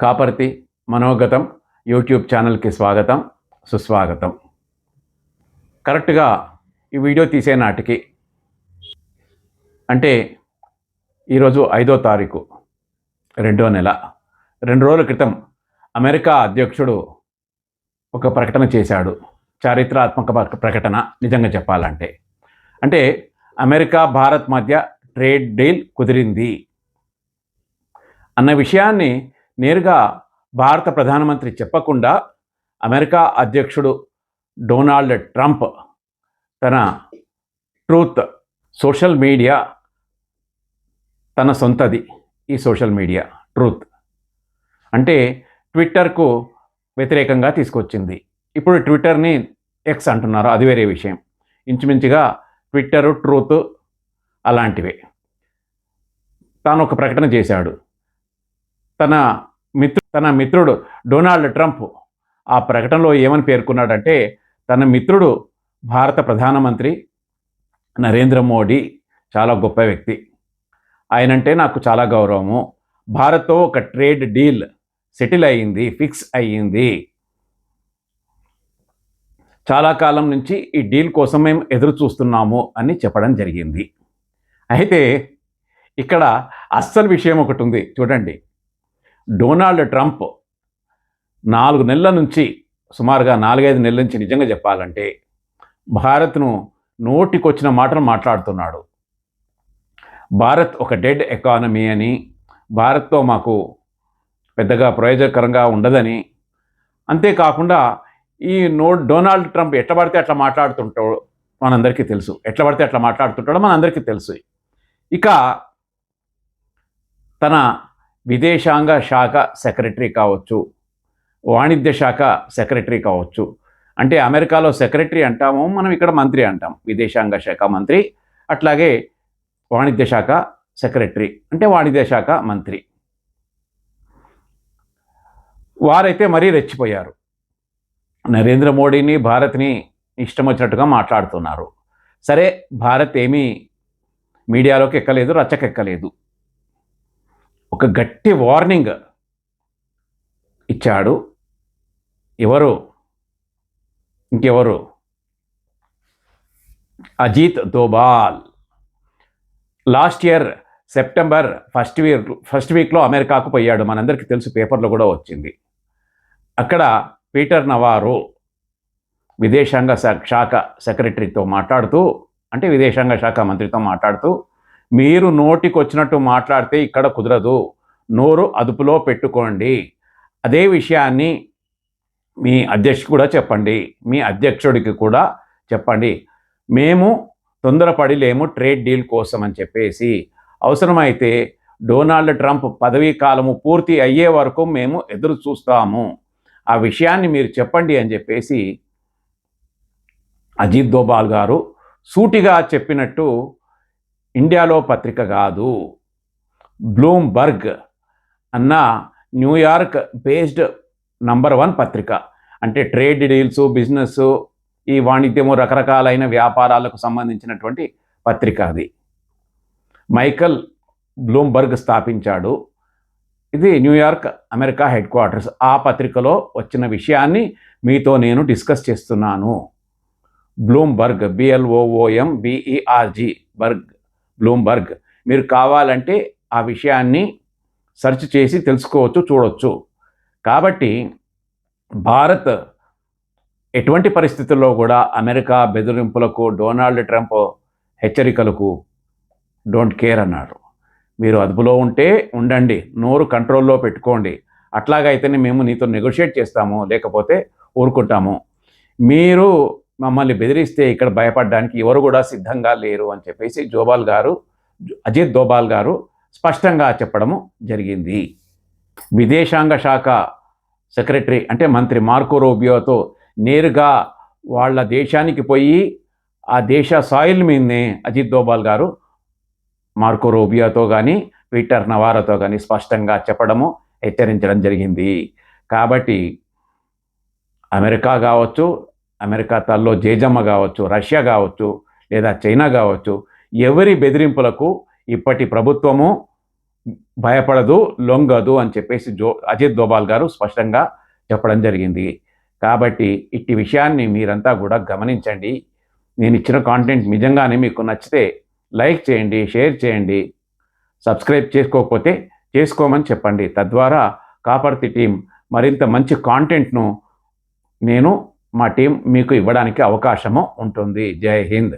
Kaparthi మనోగతం YouTube ఛానల్కి స్వాగతం సుస్వాగతం. కరెక్ట్గా ఈ వీడియో తీసే నాటికి అంటే ఈరోజు ఐదో తారీఖు రెండో నెల రెండు రోజుల క్రితం అమెరికా అధ్యక్షుడు ఒక ప్రకటన చేశాడు. చారిత్రాత్మక ప్రకటన నిజంగా చెప్పాలంటే. అంటే అమెరికా భారత్ మధ్య ట్రేడ్ డీల్ కుదిరింది. అన్న విషయాన్ని నేరుగా భారత ప్రధానమంత్రి చెప్పకుండా అమెరికా అధ్యక్షుడు డొనాల్డ్ ట్రంప్ తన ట్రూత్ సోషల్ మీడియా తన సొంతది ఈ సోషల్ మీడియా ట్రూత్. అంటే ట్విట్టర్కు వ్యతిరేకంగా తీసుకొచ్చింది. ఇప్పుడు ట్విట్టర్ని ఎక్స్ అంటున్నారు అది వేరే విషయం. ఇంచుమించుగా ట్విట్టరు ట్రూత్ అలాంటివే. తాను ఒక ప్రకటన చేశాడు. తన మిత్రు తన మిత్రుడు డొనాల్డ్ ట్రంప్ ఆ ప్రకటనలో ఏమని పేర్కొన్నాడంటే తన మిత్రుడు భారత ప్రధానమంత్రి నరేంద్ర మోడీ చాలా గొప్ప వ్యక్తి. ఆయనంటే నాకు చాలా గౌరవము. భారత్తో ఒక ట్రేడ్ డీల్ సెటిల్ అయ్యింది ఫిక్స్ అయ్యింది. చాలా కాలం నుంచి ఈ డీల్ కోసం మేము ఎదురు చూస్తున్నాము అని చెప్పడం జరిగింది. అయితే ఇక్కడ అస్సలు విషయం ఒకటి ఉంది. చూడండి డొనాల్డ్ ట్రంప్ నాలుగు నెలల నుంచి సుమారుగా నాలుగైదు నెలల నుంచి నిజంగా చెప్పాలంటే భారత్ను నోటికొచ్చిన మాటలు మాట్లాడుతున్నాడు. భారత్ ఒక డెడ్ ఎకానమీ అని భారత్తో మాకు పెద్దగా ప్రయోజనకరంగా ఉండదని అంతేకాకుండా ఈ నో డొనాల్డ్ ట్రంప్ ఎట్లా పడితే అట్లా మాట్లాడుతుంటాడు మనందరికీ తెలుసు. ఎట్లా పడితే అట్లా మాట్లాడుతుంటాడో మనందరికీ తెలుసు. ఇక తన విదేశాంగ శాఖ సెక్రటరీ కావచ్చు వాణిజ్య శాఖ సెక్రటరీ కావచ్చు. అంటే అమెరికాలో సెక్రటరీ అంటాము మనం ఇక్కడ మంత్రి అంటాం. విదేశాంగ శాఖ మంత్రి అట్లాగే వాణిజ్య శాఖ సెక్రటరీ అంటే వాణిజ్య శాఖ మంత్రి. వారైతే మరీ రెచ్చిపోయారు. నరేంద్ర మోడీని భారత్ని ఇష్టం వచ్చినట్టుగా మాట్లాడుతున్నారు. సరే భారత్ ఏమీ మీడియాలోకి ఎక్కలేదు రచ్చకెక్కలేదు. ఒక గట్టి వార్నింగ్ ఇచ్చాడు. ఎవరు? ఇంకెవరు? Ajit Doval last year September first week first వీక్లో అమెరికాకు పోయాడు. మనందరికీ తెలుసు పేపర్లో కూడా వచ్చింది. అక్కడ పీటర్ నవారు విదేశాంగ శాఖ సెక్రటరీతో మాట్లాడుతూ అంటే విదేశాంగ శాఖ మంత్రితో మాట్లాడుతూ మీరు నోటికి వచ్చినట్టు మాట్లాడితే ఇక్కడ కుదరదు. నోరు అదుపులో పెట్టుకోండి. అదే విషయాన్ని మీ అధ్యక్షుడు కూడా చెప్పండి. మీ అధ్యక్షుడికి కూడా చెప్పండి. మేము తొందరపడి లేము ట్రేడ్ డీల్ కోసం అని చెప్పేసి. అవసరమైతే డొనాల్డ్ ట్రంప్ పదవీ కాలము పూర్తి అయ్యే వరకు మేము ఎదురు చూస్తాము. ఆ విషయాన్ని మీరు చెప్పండి అని చెప్పేసి అజిత్ దోబాల్ గారు సూటిగా చెప్పినట్టు ఇండియాలో పత్రిక కాదు. బ్లూంబర్గ్ అన్న న్యూయార్క్ బేస్డ్ నంబర్ వన్ పత్రిక. అంటే ట్రేడ్ డీల్స్ బిజినెస్ ఈ వాణిజ్యము రకరకాలైన వ్యాపారాలకు సంబంధించినటువంటి పత్రిక అది. మైకల్ బ్లూంబర్గ్ స్థాపించాడు. ఇది న్యూయార్క్ అమెరికా హెడ్ క్వార్టర్స్. ఆ పత్రికలో వచ్చిన విషయాన్ని మీతో నేను డిస్కస్ చేస్తున్నాను. Bloomberg B L O O M B E R G berg. Bloomberg. మీరు కావాలంటే ఆ విషయాన్ని సెర్చ్ చేసి తెలుసుకోవచ్చు చూడవచ్చు కాబట్టి భారత్ ఎటువంటి పరిస్థితుల్లో కూడా అమెరికా బెదిరింపులకు డొనాల్డ్ ట్రంప్ హెచ్చరికలకు డోంట్ కేర్ అన్నారు మీరు అదుపులో ఉంటే ఉండండి నోరు కంట్రోల్లో పెట్టుకోండి. అట్లాగైతేనే మేము నీతో నెగోషియేట్ చేస్తాము లేకపోతే ఊరుకుంటాము. మీరు మమ్మల్ని బెదిరిస్తే ఇక్కడ భయపడడానికి ఎవరు కూడా సిద్ధంగా లేరు అని చెప్పేసి జోబాల్ గారు అజిత్ దోబాల్ గారు స్పష్టంగా చెప్పడము జరిగింది. విదేశాంగ శాఖ సెక్రటరీ అంటే మంత్రి మార్కో రూబియోతో నేరుగా వాళ్ళ దేశానికి పోయి ఆ దేశ సాయిల్ మీదనే అజిత్ దోబాల్ గారు మార్కో రూబియోతో కానీ పీటర్ నవారాతో కానీ స్పష్టంగా చెప్పడము హెచ్చరించడం జరిగింది. కాబట్టి అమెరికా కావచ్చు అమెరికా తల్లో జేజమ్మ కావచ్చు రష్యా కావచ్చు లేదా చైనా కావచ్చు ఎవరి బెదిరింపులకు ఇప్పటి ప్రభుత్వము భయపడదు లొంగదు అని చెప్పేసి జో అజిత్ దోబాల్ గారు స్పష్టంగా చెప్పడం జరిగింది. కాబట్టి ఇట్టి విషయాన్ని మీరంతా కూడా గమనించండి. నేను ఇచ్చిన కాంటెంట్ నిజంగానే మీకు నచ్చితే లైక్ చేయండి షేర్ చేయండి సబ్స్క్రైబ్ చేసుకోకపోతే చేసుకోమని చెప్పండి. తద్వారా కాపర్తి టీం మరింత మంచి కాంటెంట్ను నేను మా టీం మీకు ఇవ్వడానికి అవకాశము ఉంటుంది. జై హింద్.